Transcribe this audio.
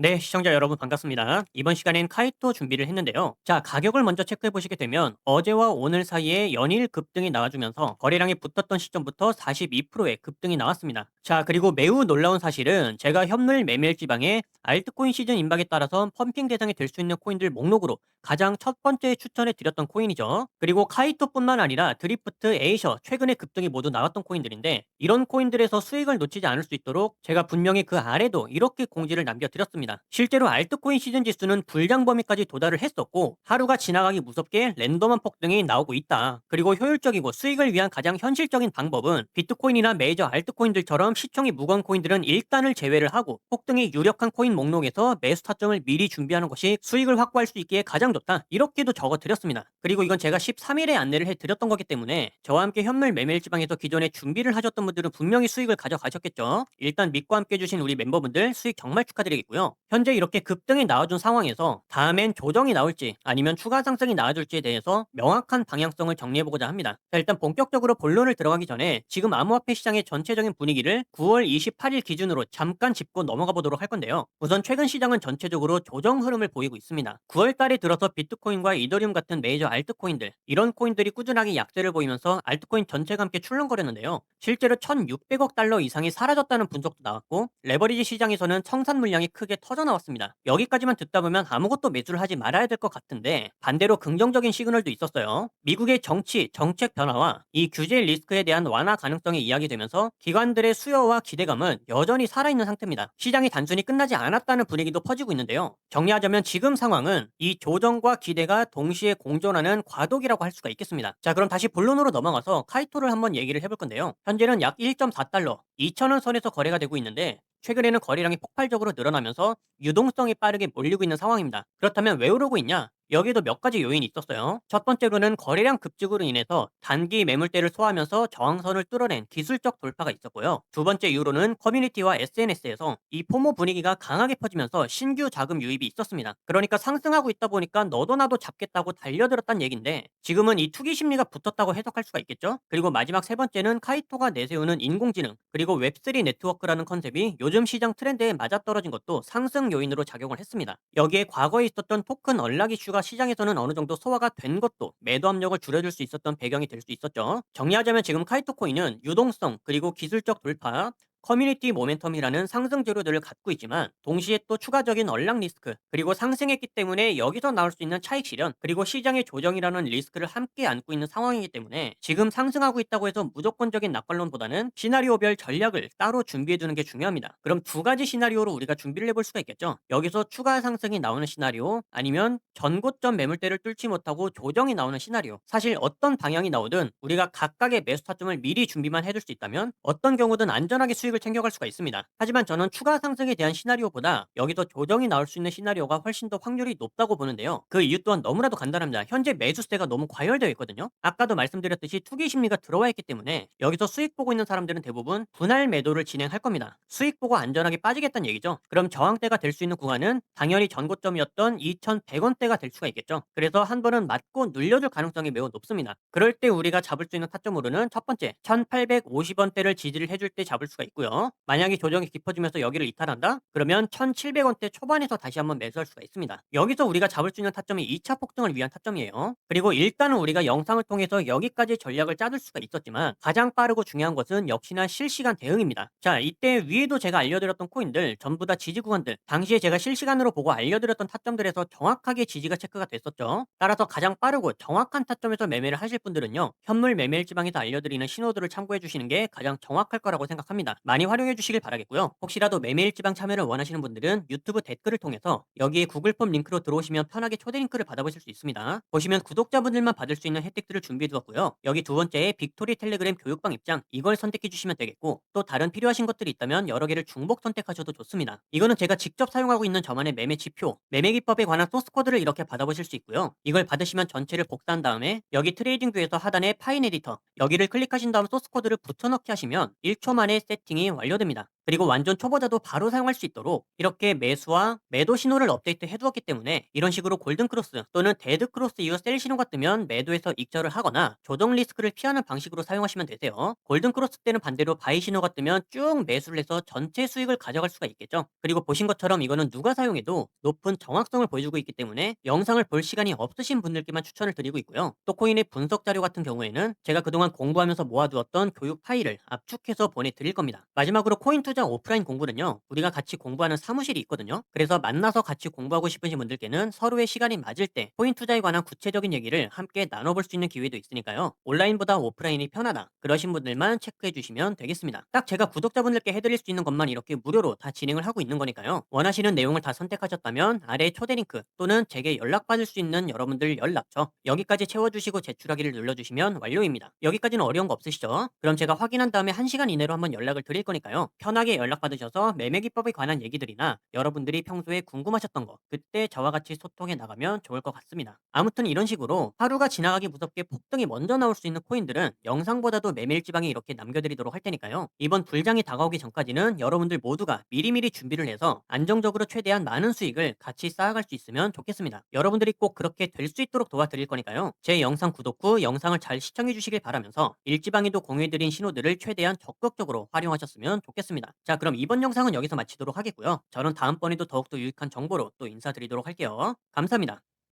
네, 시청자 여러분 반갑습니다. 이번 시간엔 카이토 준비를 했는데요. 자, 가격을 먼저 체크해 보시게 되면 어제와 오늘 사이에 연일 급등이 나와주면서 거래량이 붙었던 시점부터 42%의 급등이 나왔습니다. 자, 그리고 매우 놀라운 사실은 제가 현물 매매일 지방에 알트코인 시즌 임박에 따라서 펌핑 대상이 될 수 있는 코인들 목록으로 가장 첫 번째 추천해 드렸던 코인이죠. 그리고 카이토뿐만 아니라 드리프트, 에이셔, 최근에 급등이 모두 나왔던 코인들인데 이런 코인들에서 수익을 놓치지 않을 수 있도록 제가 분명히 그 아래도 이렇게 공지를 남겨드렸습니다. 실제로 알트코인 시즌 지수는 불량 범위까지 도달을 했었고 하루가 지나가기 무섭게 랜덤한 폭등이 나오고 있다. 그리고 효율적이고 수익을 위한 가장 현실적인 방법은 비트코인이나 메이저 알트코인들처럼 시총이 무거운 코인들은 일단을 제외를 하고 폭등이 유력한 코인 목록에서 매수 타점을 미리 준비하는 것이 수익을 확보할 수 있기에 가장 좋다. 이렇게도 적어드렸습니다. 그리고 이건 제가 13일에 안내를 해드렸던 거기 때문에 저와 함께 현물 매매일 지방에서 기존에 준비를 하셨던 분들은 분명히 수익을 가져가셨겠죠. 일단 믿고 함께 해주신 우리 멤버분들 수익 정말 축하드리겠고요. 현재 이렇게 급등이 나와준 상황에서 다음엔 조정이 나올지 아니면 추가 상승이 나와줄지에 대해서 명확한 방향성을 정리해보고자 합니다. 자, 일단 본격적으로 본론을 들어가기 전에 지금 암호화폐 시장의 전체적인 분위기를 9월 28일 기준으로 잠깐 짚고 넘어가 보도록 할 건데요. 우선 최근 시장은 전체적으로 조정 흐름을 보이고 있습니다. 9월 달에 들어서 비트코인과 이더리움 같은 메이저 알트코인들 이런 코인들이 꾸준하게 약세를 보이면서 알트코인 전체가 함께 출렁거렸는데요. 실제로 1,600억 달러 이상이 사라졌다는 분석도 나왔고 레버리지 시장에서는 청산 물량이 크게 터져 나왔습니다. 여기까지만 듣다 보면 아무것도 매수를 하지 말아야 될 것 같은데 반대로 긍정적인 시그널도 있었어요. 미국의 정치, 정책 변화와 이 규제 리스크에 대한 완화 가능성이 이야기되면서 기관들의 수 요와 기대감은 여전히 살아있는 상태입니다. 시장이 단순히 끝나지 않았다는 분위기도 퍼지고 있는데요. 정리하자면 지금 상황은 이 조정과 기대가 동시에 공존하는 과도기라고 할 수가 있겠습니다. 자, 그럼 다시 본론으로 넘어가서 카이토를 한번 얘기를 해볼 건데요. 현재는 약 1.4달러, 2,000원 선에서 거래가 되고 있는데 최근에는 거래량이 폭발적으로 늘어나면서 유동성이 빠르게 몰리고 있는 상황입니다. 그렇다면 왜 오르고 있냐? 여기에도 몇 가지 요인이 있었어요. 첫 번째로는 거래량 급증으로 인해서 단기 매물대를 소화하면서 저항선을 뚫어낸 기술적 돌파가 있었고요. 두 번째 이유로는 커뮤니티와 SNS에서 이 포모 분위기가 강하게 퍼지면서 신규 자금 유입이 있었습니다. 그러니까 상승하고 있다 보니까 너도 나도 잡겠다고 달려들었단 얘긴데 지금은 이 투기 심리가 붙었다고 해석할 수가 있겠죠? 그리고 마지막 세 번째는 카이토가 내세우는 인공지능 그리고 웹3 네트워크라는 컨셉이 요즘 시장 트렌드에 맞아떨어진 것도 상승 요인으로 작용을 했습니다. 여기에 과거에 있었던 토큰 언락 이슈가 시장에서는 어느 정도 소화가 된 것도 매도 압력을 줄여줄 수 있었던 배경이 될 수 있었죠. 정리하자면 지금 카이토 코인은 유동성 그리고 기술적 돌파 커뮤니티 모멘텀이라는 상승 재료들을 갖고 있지만 동시에 또 추가적인 언락 리스크 그리고 상승했기 때문에 여기서 나올 수 있는 차익 실현 그리고 시장의 조정이라는 리스크를 함께 안고 있는 상황이기 때문에 지금 상승하고 있다고 해서 무조건적인 낙관론보다는 시나리오별 전략을 따로 준비해 두는 게 중요합니다. 그럼 두 가지 시나리오로 우리가 준비를 해볼 수가 있겠죠. 여기서 추가 상승이 나오는 시나리오 아니면 전고점 매물대를 뚫지 못하고 조정이 나오는 시나리오 사실 어떤 방향이 나오든 우리가 각각의 매수 타점을 미리 준비만 해둘 수 있다면 어떤 경우든 안전하게 수익을 챙겨갈 수가 있습니다. 하지만 저는 추가 상승에 대한 시나리오보다 여기서 조정이 나올 수 있는 시나리오가 훨씬 더 확률이 높다고 보는데요. 그 이유 또한 너무나도 간단합니다. 현재 매수세가 너무 과열되어 있거든요. 아까도 말씀드렸듯이 투기 심리가 들어와 있기 때문에 여기서 수익 보고 있는 사람들은 대부분 분할 매도를 진행할 겁니다. 수익 보고 안전하게 빠지겠다는 얘기죠. 그럼 저항대가 될 수 있는 구간은 당연히 전고점이었던 2,100원대가 될 수가 있겠죠. 그래서 한 번은 맞고 눌려줄 가능성이 매우 높습니다. 그럴 때 우리가 잡을 수 있는 타점으로는 첫 번째 1,850원대를 지지를 해줄 때 잡을 수가 있고 요. 만약에 조정이 깊어지면서 여기를 이탈한다? 그러면 1,700원대 초반에서 다시 한번 매수할 수가 있습니다. 여기서 우리가 잡을 수 있는 타점이 2차 폭등을 위한 타점이에요. 그리고 일단은 우리가 영상을 통해서 여기까지 전략을 짜둘 수가 있었지만 가장 빠르고 중요한 것은 역시나 실시간 대응입니다. 자, 이때 위에도 제가 알려드렸던 코인들 전부 다 지지 구간들 당시에 제가 실시간으로 보고 알려드렸던 타점들에서 정확하게 지지가 체크가 됐었죠. 따라서 가장 빠르고 정확한 타점에서 매매를 하실 분들은요. 현물 매매일 지방에서 알려드리는 신호들을 참고해 주시는 게 가장 정확할 거라고 생각합니다. 많이 활용해 주시길 바라겠고요. 혹시라도 매매일 지방 참여를 원하시는 분들은 유튜브 댓글을 통해서 여기에 구글 폼 링크로 들어오시면 편하게 초대 링크를 받아보실 수 있습니다. 보시면 구독자분들만 받을 수 있는 혜택들을 준비해 두었고요. 여기 두 번째에 빅토리 텔레그램 교육방 입장 이걸 선택해 주시면 되겠고 또 다른 필요하신 것들이 있다면 여러 개를 중복 선택하셔도 좋습니다. 이거는 제가 직접 사용하고 있는 저만의 매매 지표, 매매 기법에 관한 소스 코드를 이렇게 받아보실 수 있고요. 이걸 받으시면 전체를 복사한 다음에 여기 트레이딩 뷰에서 하단에 파인 에디터 여기를 클릭하신 다음 소스 코드를 붙여넣기 하시면 1초 만에 세팅이 완료됩니다. 그리고 완전 초보자도 바로 사용할 수 있도록 이렇게 매수와 매도 신호를 업데이트 해두었기 때문에 이런 식으로 골든 크로스 또는 데드 크로스 이후 셀 신호가 뜨면 매도에서 익절을 하거나 조정 리스크를 피하는 방식으로 사용하시면 되세요. 골든 크로스 때는 반대로 바이 신호가 뜨면 쭉 매수를 해서 전체 수익을 가져갈 수가 있겠죠. 그리고 보신 것처럼 이거는 누가 사용해도 높은 정확성을 보여주고 있기 때문에 영상을 볼 시간이 없으신 분들께만 추천을 드리고 있고요. 또 코인의 분석 자료 같은 경우에는 제가 그동안 공부하면서 모아두었던 교육 파일을 압축해서 보내드릴 겁니다. 마지막으로 코인 투자 오프라인 공부는요. 우리가 같이 공부하는 사무실이 있거든요. 그래서 만나서 같이 공부하고 싶으신 분들께는 서로의 시간이 맞을 때 코인 투자에 관한 구체적인 얘기를 함께 나눠볼 수 있는 기회도 있으니까요. 온라인보다 오프라인이 편하다. 그러신 분들만 체크해 주시면 되겠습니다. 딱 제가 구독자분들께 해드릴 수 있는 것만 이렇게 무료로 다 진행을 하고 있는 거니까요. 원하시는 내용을 다 선택하셨다면 아래 초대 링크 또는 제게 연락받을 수 있는 여러분들 연락처 여기까지 채워주시고 제출하기를 눌러주시면 완료입니다. 여기까지는 어려운 거 없으시죠? 그럼 제가 확인한 다음에 1시간 이내로 한번 연락을 드릴 거니까요. 편하게 연락받으셔서 매매 기법에 관한 얘기들이나 여러분들이 평소에 궁금하셨던 거 그때 저와 같이 소통해 나가면 좋을 것 같습니다. 아무튼 이런 식으로 하루가 지나가기 무섭게 폭등이 먼저 나올 수 있는 코인들은 영상보다도 메밀지방에 이렇게 남겨드리도록 할 테니까요. 이번 불장이 다가오기 전까지는 여러분들 모두가 미리미리 준비를 해서 안정적으로 최대한 많은 수익을 같이 쌓아갈 수 있으면 좋겠습니다. 여러분들이 꼭 그렇게 될 수 있도록 도와드릴 거니까요. 제 영상 구독 후 영상을 잘 시청해 주시길 바라면서 일지방에도 공유해드린 신호들을 최대한 적극적으로 활용하 셨으면 좋겠습니다. 자 그럼 이번 영상은 여기서 마치도록 하겠고요. 저는 다음번에도 더욱더 유익한 정보로 또 인사드리도록 할게요. 감사합니다.